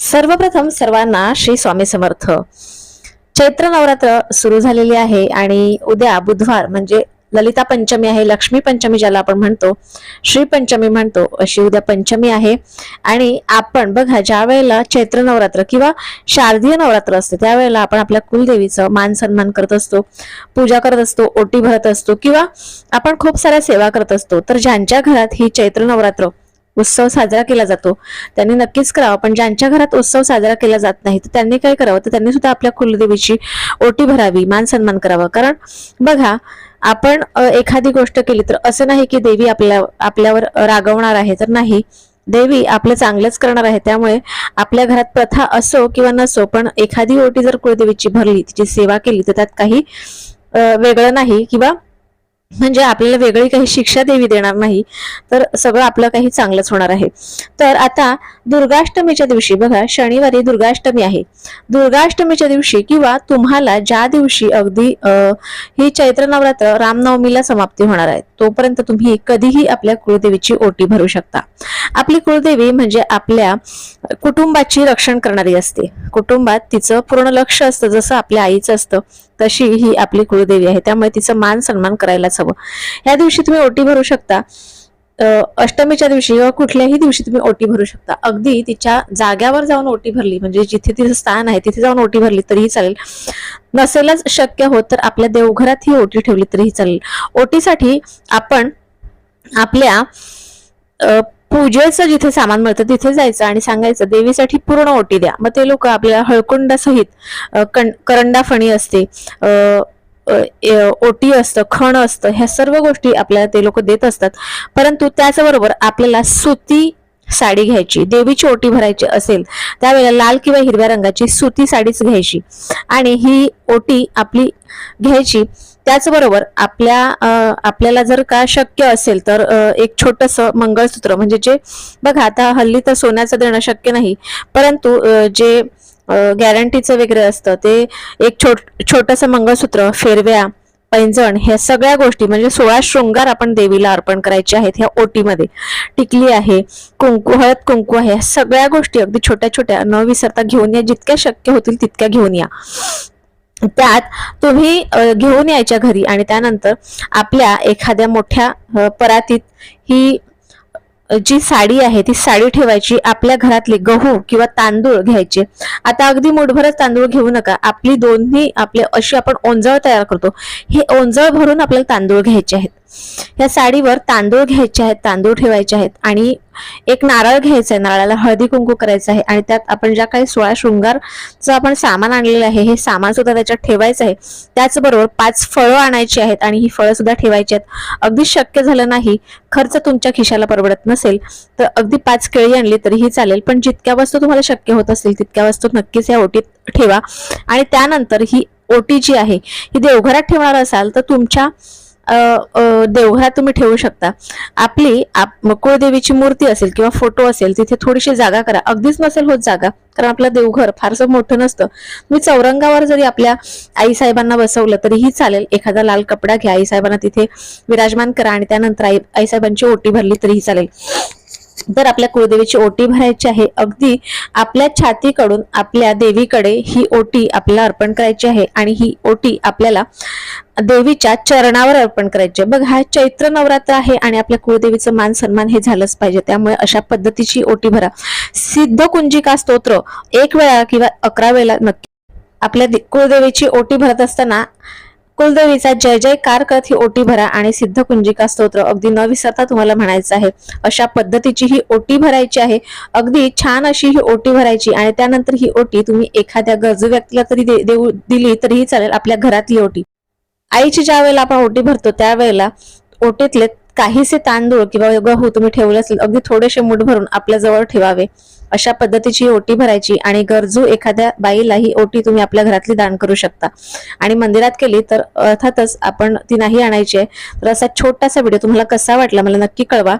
सर्वप्रथम सर्वांना श्री स्वामी समर्थ. चैत्र नवरात्र सुरू झालेली आहे आणि उद्या बुधवार म्हणजे ललिता पंचमी आहे लक्ष्मी पंचमी ज्याला आपण म्हणतो श्री पंचमी म्हणतो अशी उद्या पंचमी आहे. आणि आपण बघा ज्या वेळेला चैत्र नवरात्र किंवा शारदीय नवरात्र असते त्यावेळेला आपण आपल्या कुलदेवीचं मान सन्मान करत असतो पूजा करत असतो ओटी भरत असतो किंवा आपण खूप साऱ्या सेवा करत असतो. तर ज्यांच्या घरात ही चैत्र नवरात्र उत्सव साजरा केला जातो. त्यांनी नक्कीच करावं पण ज्यांच्या घरात उत्सव साजरा केला जात नाही तर त्यांनी काय करावं? तर त्यांनी सुद्धा आपल्या कुलदेवीची ओटी भरावी मान सन्मान करावा. कारण बघा आपण एखादी गोष्ट केली तर असं नाही की देवी आपल्या आपल्यावर रागवणार आहे तर नाही. देवी आपलं चांगलंच करणार आहे त्यामुळे आपल्या घरात प्रथा असो किंवा नसो पण एखादी ओटी जर कुलदेवीची भरली तिची सेवा केली तर त्यात काही वेगळं नाही किंवा म्हणजे आपल्याला वेगळी काही शिक्षा देवी देणार नाही तर सगळं आपलं काही चांगलंच होणार आहे. तर आता दुर्गाष्टमीच्या दिवशी बघा शनिवारी दुर्गाष्टमी आहे. दुर्गाष्टमीच्या दिवशी किंवा तुम्हाला ज्या दिवशी अगदी ही चैत्र नवरात्र रामनवमीला समाप्ती होणार आहे तोपर्यंत तुम्ही कधीही आपल्या कुळदेवीची ओटी भरू शकता. आपली कुळदेवी म्हणजे आपल्या कुटुंबाची रक्षण करणारी असते. कुटुंबात तिचं पूर्ण लक्ष असतं जसं आपल्या आईचं असतं तशी ही आपली कुळदेवी आहे. त्यामुळे तिचं मान सन्मान करायलाच असावं. ह्या दिवशी तुम्ही ओटी भरू शकता. अष्टमीच्या दिवशी किंवा कुठल्याही दिवशी तुम्ही ओटी भरू शकता. अगदी तिच्या जाग्यावर जाऊन ओटी भरली म्हणजे जिथे तिचं स्थान आहे तिथे जाऊन ओटी भरली तरीही चालेल. नसेलच शक्य होत तर आपल्या देवघरात ही ओटी ठेवली तरीही चालेल. ओटीसाठी आपण आपल्या पूजेचं जिथे सामान मिळतं तिथे जायचं आणि सांगायचं देवीसाठी पूर्ण ओटी द्या. मग ते लोक आपल्या हळकुंडासहित कण- करंडा फणी असते ओटी असतं खण असतं ह्या सर्व गोष्टी आपल्याला ते लोक देत असतात. परंतु त्याचबरोबर आपल्याला सुती साडी घ्यायची देवीची ओटी भरायची असेल त्यावेळेला लाल किंवा हिरव्या रंगाची सुती साडीच घ्यायची. आणि ही ओटी आपली घ्यायची. त्याचबरोबर आपल्या आपल्याला जर का शक्य असेल तर एक छोटस मंगळसूत्र म्हणजे जे बघा आता हल्ली तर सोन्याचं देणं शक्य नाही परंतु जे गॅरंटीचं वगैरे असतं. ते एक छोट छोटंसं मंगळसूत्र फेरव्या पैंजण ह्या सगळ्या गोष्टी म्हणजे सोळा शृंगार आपण देवीला अर्पण करायचे आहेत ह्या ओटीमध्ये. टिकली आहे कुंकू हळद कुंकू आहे ह्या सगळ्या गोष्टी अगदी छोट्या छोट्या न विसरता घेऊन या जितक्या शक्य होतील तितक्या घेऊन या. त्यात तुम्ही घेऊन यायच्या घरी आणि त्यानंतर आपल्या एखाद्या मोठ्या परातीत ही जी साडी आहे ती साडी ठेवायची आपल्या घरातले गहू किंवा तांदूळ घ्यायचे. आता अगदी मुठभरच तांदूळ घेऊ नका. आपली दोन्ही आपले अशी आपण ओंजळ तयार करतो. हे ओंजळ भरून आपल्याला तांदूळ घ्यायचे आहेत. या साडीवर तांदूळ घ्यायचे आहेत तांदूळ ठेवायचे आहेत आणि एक नारळ घ्यायचा आहे. नारळाला हळदी कुंकू करायचं आहे आणि त्यात आपण ज्या काही सोळा शृंगारचं आपण सामान आणलेलं आहे हे सामान सुद्धा त्याच्यात ठेवायचं आहे. त्याचबरोबर पाच फळं आणायची आहेत आणि ही फळं सुद्धा ठेवायची आहेत. अगदी शक्य झालं नाही खर्च तुमच्या खिशाला परवडत नसेल तर अगदी पाच केळी आणली तरीही चालेल पण जितक्या वस्तू तुम्हाला शक्य होत असतील तितक्या वस्तू नक्कीच या ओटीत ठेवा. आणि त्यानंतर ही ओटी जी आहे ही देवघरात ठेवणार असाल तर तुमच्या देवघरात तुम्ही ठेवू शकता. आपली आप कुळदेवीची मूर्ती असेल किंवा फोटो असेल तिथे थोडीशी जागा करा. अगदीच नसेल होत जागा कारण आपलं देवघर फारसं मोठं नसतं. तुम्ही चौरंगावर जरी आपल्या आई साहेबांना बसवलं तरीही चालेल. एखादा लाल कपडा घ्या आई साहेबांना तिथे विराजमान करा आणि त्यानंतर आई आईसाहेबांची ओटी भरली तरीही चालेल. तर आपल्या कुळदेवीची ओटी भरायची आहे अगदी आपल्या छातीकडून आपल्या देवीकडे ही ओटी आपल्याला अर्पण करायची आहे आणि ही ओटी आपल्याला देवीच्या चरणावर अर्पण करायचे बघ हा चैत्र नवरात्र आहे आणि आपल्या कुळदेवीचं मान सन्मान हे झालंच पाहिजे. त्यामुळे अशा पद्धतीची ओटी भरा. सिद्ध कुंजिका स्तोत्र एक वेळा किंवा अकरा वेळा नक्की. आपल्या दे- कुळदेवीची ओटी भरत असताना कुलदेवीचा जय जयकार करत ही ओटी भरा आणि सिद्ध कुंजिका स्तोत्र. अगदी न विसरता तुम्हाला म्हणायचं आहे अशा पद्धतीची ही ओटी भरायची आहे. अगदी छान अशी ही ओटी भरायची आणि त्यानंतर ही ओटी तुम्ही एखाद्या गरजू व्यक्तीला तरी दे- देऊ दिली तरीही चालेल आपल्या घरातली ओटी. आईची ज्या वेळेला आपण ओटी भरतो त्यावेळेला ओटीतले काहीसे तांदूळ किंवा गहू तुम्ही ठेवले असेल अगदी थोडेसे मूठ भरून आपल्या जवळ ठेवावे. अशा पद्धतीची ओटी भरायची आणि गरजू एखाद्या बाईला ही ओटी तुम्ही आपल्या घरातली दान करू शकता. आणि मंदिरात केली तर अर्थातच आपण ती नाही आणायची आहे. तर असा छोटासा व्हिडिओ तुम्हाला कसा वाटला मला नक्की कळवा.